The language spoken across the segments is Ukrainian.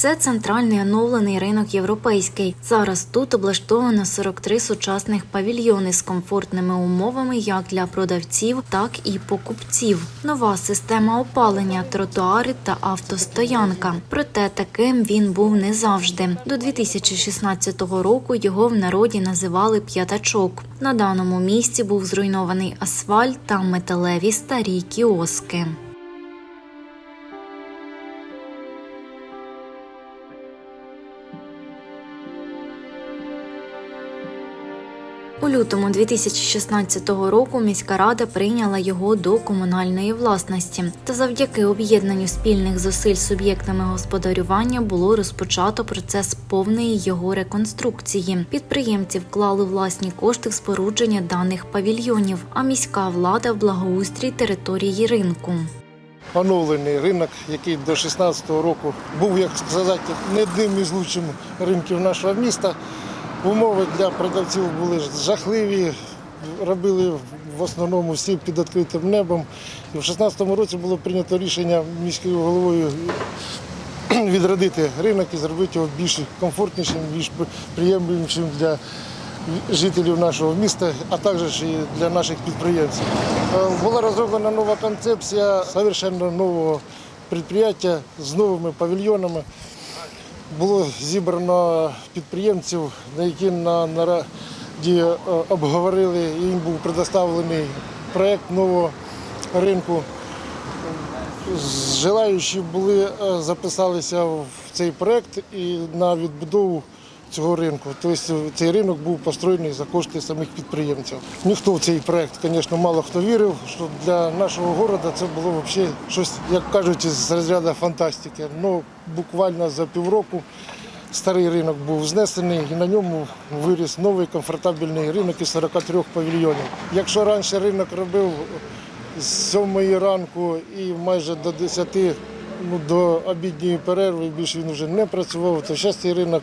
Це центральний оновлений ринок європейський. Зараз тут облаштовано 43 сучасних павільйони з комфортними умовами як для продавців, так і покупців. Нова система опалення, тротуари та автостоянка. Проте таким він був не завжди. До 2016 року його в народі називали п'ятачок. На даному місці був зруйнований асфальт та металеві старі кіоски. Лютому 2016 року міська рада прийняла його до комунальної власності. Та завдяки об'єднанню спільних зусиль суб'єктами господарювання було розпочато процес повної його реконструкції. Підприємці вклали власні кошти в спорудження даних павільйонів, а міська влада в благоустрій території ринку. оновлений ринок, який до 16-го року був, як сказати, не одним із лучших ринків нашого міста. Умови для продавців були жахливі, робили в основному всі під відкритим небом. І в 16-му році було прийнято рішення міською головою відродити ринок і зробити його більш комфортнішим, більш приємнішим для жителів нашого міста, а також і для наших підприємців. Е, Була розроблена нова концепція совершенно нового підприємства з новими павільйонами. Було зібрано підприємців, на які на нараді е, обговорили, їм був предоставлений проєкт нового ринку. Желаючі були е, записалися в цей проєкт і на відбудову цього ринку. Тобто цей ринок був построєний за кошти самих підприємців. Ніхто в цей проєкт, звісно, мало хто вірив, що для нашого міста це було взагалі щось, як кажуть, з розряду фантастики. Ну, буквально за півроку старий ринок був знесений і на ньому виріс новий комфортабельний ринок із 43 павільйонів. Якщо раніше ринок робив з 7 ранку і майже до 10 ну, до обідньої перерви більше він вже не працював, то зараз ринок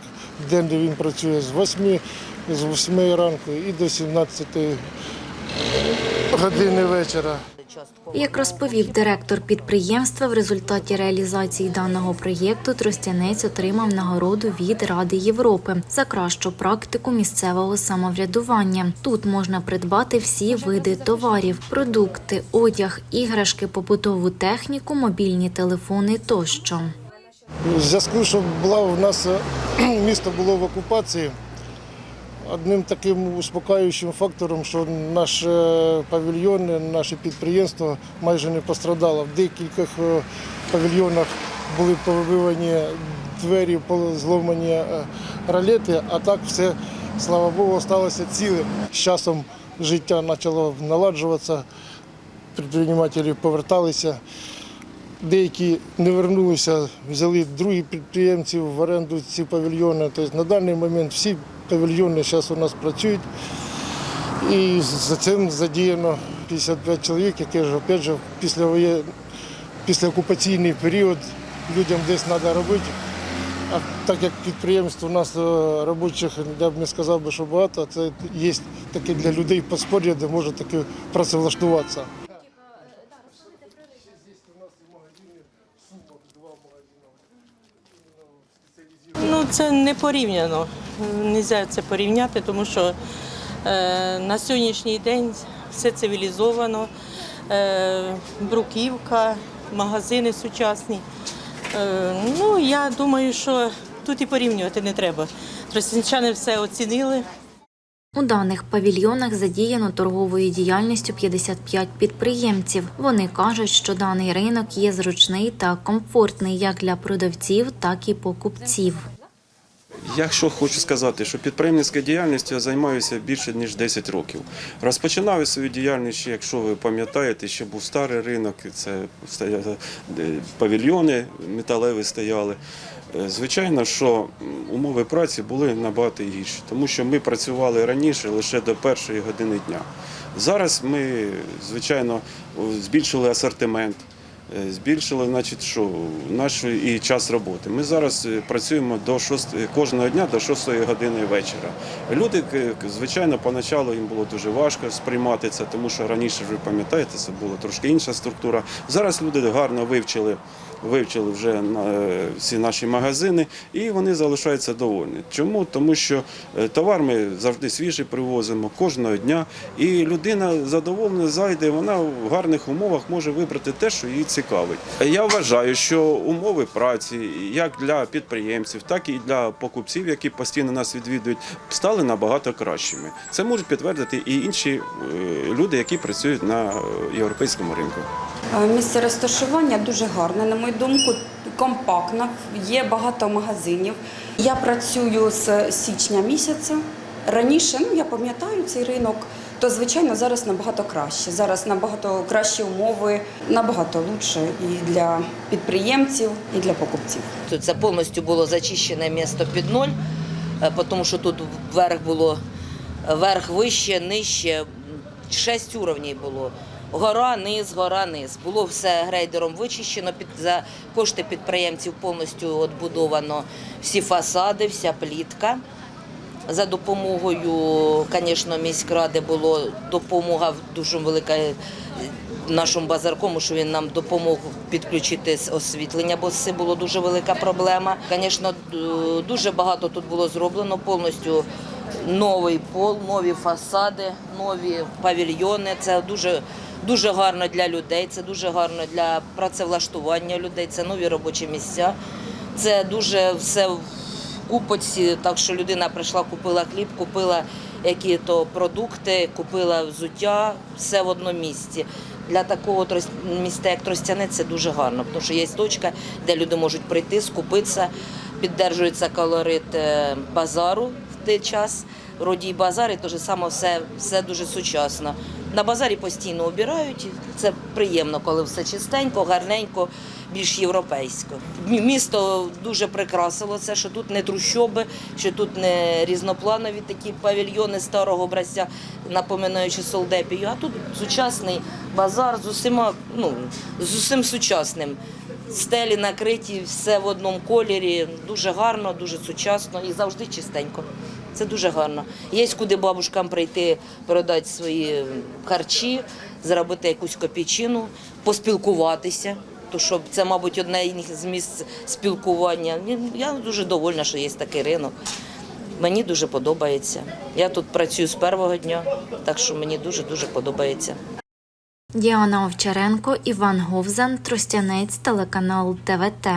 день де він працює з 8, з 8 ранку і до 17 години вечора. Як розповів директор підприємства, в результаті реалізації даного проєкту Тростянець отримав нагороду від Ради Європи за кращу практику місцевого самоврядування. Тут можна придбати всі види товарів: продукти, одяг, іграшки, побутову техніку, мобільні телефони тощо. У зв'язку, що була у нас місто було в окупації. Одним таким успокоюючим фактором, що наші павільйони, наші підприємства майже не пострадало. В деяких е, павільйонах були повибивані двері, зломані е, ролети, а так все, слава Богу, сталося ціле. З часом життя почало наладжуватися, підприємці поверталися. Деякі не вернулися, взяли другі підприємці в оренду ці павільйони. Тобто на даний момент всі павільйони зараз у нас працюють. І за цим задіяно 55 чоловік, які ж опять же, після, воє... після окупаційний період людям десь треба робити. А так як підприємство у нас е, робочих, я б не сказав би, що багато, це є таке для людей подспор'я, де можна таки працевлаштуватися. Ну, це не порівняно. Нельзя це порівняти, тому що е, на сьогоднішній день все цивілізовано, е, бруківка, магазини сучасні. Е, ну, я думаю, що тут і порівнювати не треба. Тростянчани все оцінили. У даних павільйонах задіяно торговою діяльністю 55 підприємців. Вони кажуть, що даний ринок є зручний та комфортний як для продавців, так і покупців. Я що хочу сказати, що підприємницькою діяльністю я займаюся більше ніж 10 років. Розпочинав свою діяльність, якщо ви пам'ятаєте, ще був старий ринок, це павільйони металеві стояли. Е, Звичайно, що умови праці були набагато гірші, тому що ми працювали раніше лише до першої години дня. Зараз ми, звичайно, збільшили асортимент. Е, Збільшили, значить, що наш і час роботи. Ми зараз е, працюємо до 6, кожного дня до 6 години вечора. Люди, звичайно, поначалу їм було дуже важко сприймати це, тому що раніше, ви пам'ятаєте, це була трошки інша структура. Зараз люди гарно вивчили вивчили вже е, всі наші магазини, і вони залишаються довольні. Чому? Тому що товар ми завжди свіжий привозимо кожного дня, і людина задоволена зайде, вона в гарних умовах може вибрати те, що її цікавить. Я вважаю, що умови праці як для підприємців, так і для покупців, які постійно нас відвідують, стали набагато кращими. Це можуть підтвердити і інші е, люди, які працюють на е, європейському ринку. Е, Місце розташування дуже гарне, на мою думку, компактно, є багато магазинів. Я працюю з січня місяця. Раніше, ну я пам'ятаю цей ринок, то звичайно зараз набагато краще. Зараз набагато кращі умови, набагато лучше і для підприємців, і для покупців. Тут Це повністю було зачищене місто під ноль, е, тому що тут вверх було верх вище, нижче, шість уровнів було. Гора, низ, гора, низ. Було все грейдером вичищено під за кошти підприємців повністю відбудовано всі фасади, вся плітка. За допомогою, звісно, міськради було допомога дуже велика е, нашому базаркому, що він нам допомог підключити освітлення, бо це була дуже велика проблема. Звісно, дуже багато тут було зроблено повністю. Новий пол, нові фасади, нові павільйони. Це дуже, дуже гарно для людей, це дуже гарно для працевлаштування людей, це нові робочі місця. Це дуже все купоці, так що людина прийшла, купила хліб, купила які-то продукти, купила взуття, все в одному місці. Для такого міста, як Тростяне, це дуже гарно, тому що є точка, де люди можуть прийти, скупитися, піддержується колорит е, базару в той час. Родій базар, і те ж саме все, все дуже сучасно. На базарі постійно обирають. Це приємно, коли все чистенько, гарненько, більш європейсько. Місто дуже прикрасило це, що тут не трущоби, що тут не різнопланові такі павільйони старого образця, напоминаючи солдепію. А тут сучасний базар з усіма, ну, з усім сучасним. Стелі накриті, все в одному кольорі. Дуже гарно, дуже сучасно і завжди чистенько. Це дуже гарно. Є куди бабушкам прийти, продати свої харчі, зробити якусь копійчину, поспілкуватися. То що це, мабуть, одне з місць спілкування. Я дуже довольна, що є такий ринок. Мені дуже подобається. Я тут працюю з першого дня, так що мені дуже дуже подобається. Діана Овчаренко, Іван Говзан, Тростянець, телеканал ТВТ.